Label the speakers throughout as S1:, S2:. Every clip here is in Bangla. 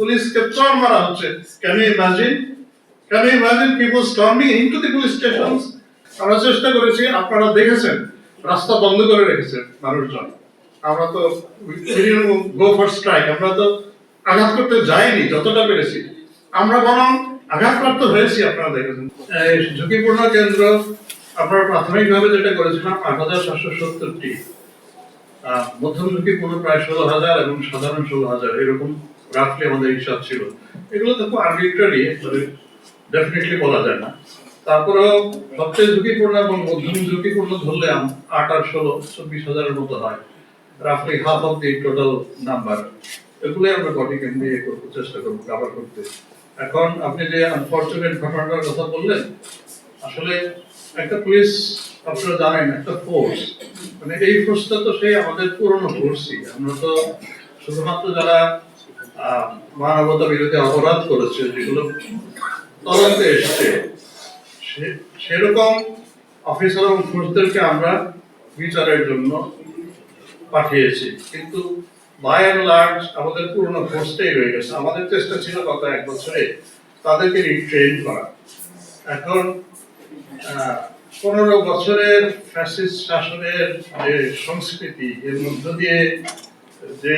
S1: পুলিশকে চর মারা হচ্ছে। Can you imagine can you imagine people storming into the police stations আমরা চেষ্টা করেছি, আপনারা দেখেছেন, রাস্তা বন্ধ করে রেখেছেন মানুষজন। আমরা তো গো ফর স্ট্রাইক আমরা তো আঘাত করতে যাইনি, যতটা পেরেছি। আমরা বরং আঘাতপ্রাপ্ত হয়েছি, আপনারা দেখেছেন। এই ঝুঁকিপূর্ণ কেন্দ্র, আপনারা প্রাথমিকভাবে যেটা করেছিলাম, আট হাজার সাতশো সত্তরটি মধ্যম ঝুঁকিপূর্ণ প্রায় ষোলো হাজার এবং সাধারণ ষোলো হাজার, এরকম রাফলি আমাদের হিসাব ছিল। এগুলো তো খুব আর্বিট্রারি ডেফিনেটলি বলা যায় না। তারপরেও সবচেয়ে ঝুঁকিপূর্ণ এবং মধ্যম ঝুঁকিপূর্ণ ধরলে আট আর ষোলো, চব্বিশ হাজারের মতো হয়। রাফলি half of the total number এগুলো আমরা বডি কেন দিয়ে করব চেষ্টা করব কাভার করতে। এখন আপনি যে আনফর্চুনেট ঘটনাটার কথা বললেন, আসলে একটা পুলিশ আপনারা জানেন, একটা ফোর্স মানে এই ফোর্সটা তো সেই আমাদের পুরনো ফোর্সই আমরা তো শুধুমাত্র যারা মানবতা বিরোধী অপরাধ করেছে, যেগুলো তদন্তে এসছে। সেরকম অফিসার এবং ফোর্সদেরকে আমরা বিচারের জন্য পাঠিয়েছি। কিন্তু বাই অ্যান্ড লার্জ আমাদের পুরনো ফোর্সটাই রয়ে গেছে। আমাদের চেষ্টা ছিল গত এক বছরে তাদেরকে রিট্রেন করা। এখন পনেরো বছরের ফ্যাসিস্ট শাসনের যে সংস্কৃতি, এর মধ্য দিয়ে যে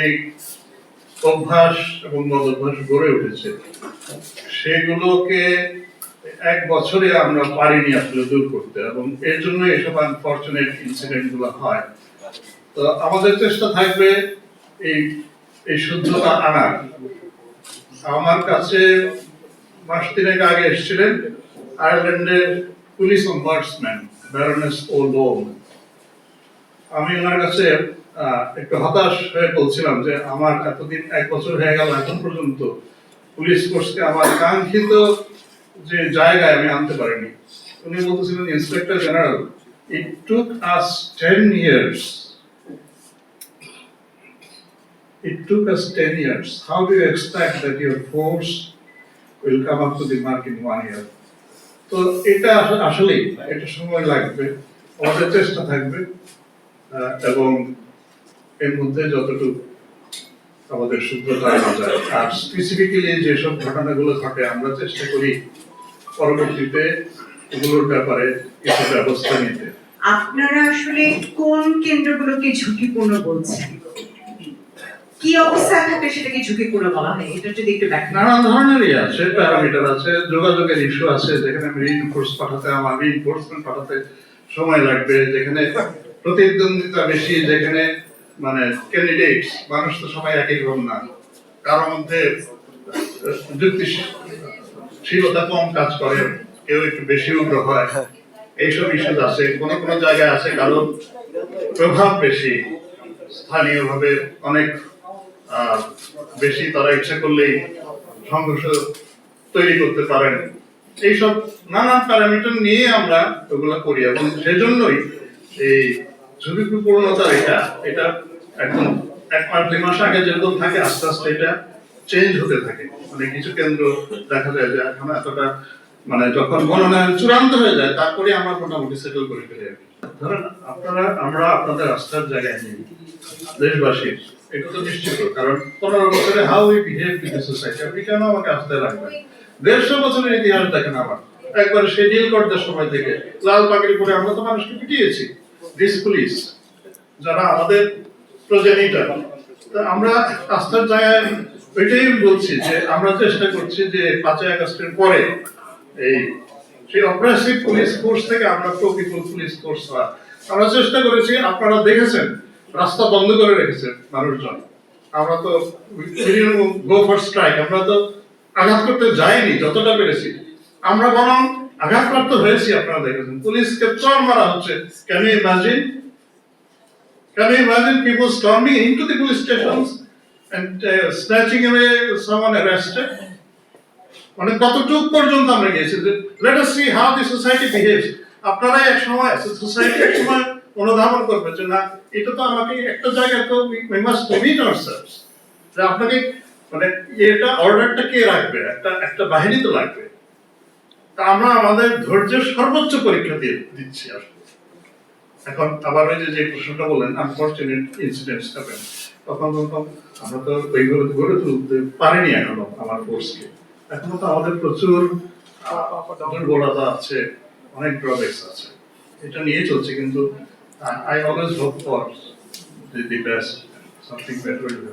S1: অভ্যাস এবং মদ অভ্যাস গড়ে উঠেছে। সেগুলোকে এক বছরে আমরা পারিনি আসলে দূর করতে এবং এর জন্য এসব আনফর্চুনেট ইনসিডেন্টগুলো হয়। তো আমাদের চেষ্টা থাকবে এই এই শুদ্ধতা আনার। আমার কাছে মাস তিনেক আগে এসেছিলেন আয়ারল্যান্ডের পুলিশ অম্বার্সম্যান ব্যারনেস ও লোম আমি ওনার কাছে একটু হতাশ হয়ে বলছিলাম যে আমার এতদিন এক বছর হয়ে গেল এখন পর্যন্ত পুলিশ ফোর্সকে আমার কাঙ্ক্ষিত যে জায়গায় আমি আনতে পারিনি উনি বলতেছিলেন inspector general it took us ten years It took us ten years. How do you expect that your force will come up to the mark in one year? তো এটা আস- আসলেই, এটা সময় লাগবে আমাদের চেষ্টা থাকবে এবং এর মধ্যে যতটুকু আমাদের শুদ্ধতা আনা যায়। আর স্পেসিফিক্যালি যেসব ঘটনাগুলো ঘটে আমরা চেষ্টা করি পরবর্তীতে এগুলোর ব্যাপারে কিছু ব্যবস্থা নিতে।
S2: আপনারা আসলে কোন কেন্দ্রগুলোকে ঝুঁকিপূর্ণ বলছেন? কি অবস্থায় থাকলে সেটাকে ঝুঁকিপূর্ণ বলা হয়? এটা যদি একটু ব্যাখ্যা
S1: নানান ধরনেরই আছে প্যারামিটার আছে যোগাযোগের ইস্যু আছে যেখানে আমি রিইনফোর্স পাঠাতে আমার রিইনফোর্সমেন্ট পাঠাতে সময় লাগবে যেখানে প্রতিদ্বন্দ্বিতা বেশি যেখানে মানে ক্যান্ডিডেটস মানুষ তো সবাই একই রকম না। কারোর মধ্যে যুক্তিশীলতা কম কাজ করে, কেউ একটু বেশি উগ্র হয়। এইসব ইস্যু আছে, কোন কোন জায়গায় আছে কারও প্রভাব বেশি। স্থানীয়ভাবে অনেক বেশি তারা ইচ্ছা করলেই সংঘর্ষ তৈরি করতে পারেন। এইসব নানান প্যারামিটার নিয়ে আমরা ওগুলো করি এবং সেজন্যই এই ঝুঁকিপূর্ণতার এটা এটা এখন এক মাস দুই মাস আগে যেরকম থাকে, আস্তে আস্তে এটা চেঞ্জ হতে থাকে। মানে কিছু কেন্দ্র দেখা যায় যে এখন এতটা মানে যখন মনোনয়ন চূড়ান্ত হয়ে যায়, তারপরে আমরা মোটামুটি সেটেল করে আর ধরেন আপনারা, আমরা আপনাদের জায়গায় নেই। দেশবাসী, এটা তো নিশ্চিত, কারণ পনেরো বছরে হাউ উই বিহেভ সোসাইটি আপনি কেন আমাকে রাখবেন? দেড়শো বছরের ইতিহাস দেখেন আমার একবার শিডিউল করতে সময় থেকে লাল পাগড়ি পরে আমরা তো মানুষকে পিটিয়েছি। দিস পুলিশ যারা আমাদের প্রজেনিটার আমরা আস্থার জায়গায় ওইটাই বলছি যে আমরা চেষ্টা করছি যে পাঁচই আগস্টের পরে এই সেই অপারেটিভ পুলিশ ফোর্স থেকে আমরা প্রো পিপল পুলিশ ফোর্স হওয়া আমরা চেষ্টা করেছি, আপনারা দেখেছেন, রাস্তা বন্ধ করে রেখেছেন মানুষজন। আমরা তো গো ফর স্ট্রাইক আমরা তো আঘাত করতে যাইনি, যতটা পেরেছি। আমরা বরং আঘাতপ্রাপ্ত হয়েছি, আপনারা দেখেছেন। পুলিশকে চর মারা হচ্ছে। Can imagine Can you imagine people storming into the police stations and uh, snatching away someone arrested? মানে কতটুক পর্যন্ত আমরা গিয়েছি? Let us see how the society behaves আপনারা এক সময় সোসাইটি এক সময় অনুধাবন করবে যে না এটা তো আমাকে একটা জায়গায় তো উই মাস্ট কমিট আওয়ারসেলভস যে আপনাকে মানে এটা অর্ডারটা কে রাখবে? একটা একটা বাহিনী তো লাগবে। তা আমরা আমাদের ধৈর্যের সর্বোচ্চ পরীক্ষা দিয়ে দিচ্ছি আসলে। এখন আবার ওই যে প্রশ্নটা বললেন আনফর্চুনেট ইনসিডেন্টস হ্যাপেন তখন তখন আমরা তো ওইগুলো গড়ে তুলতে পারিনি এখনও আমার ফোর্সকে এখনও তো আমাদের প্রচুর দুর্বলতা আছে, অনেক ড্রব্যাকস আছে। এটা নিয়ে চলছে, কিন্তু I always hope for the best something better will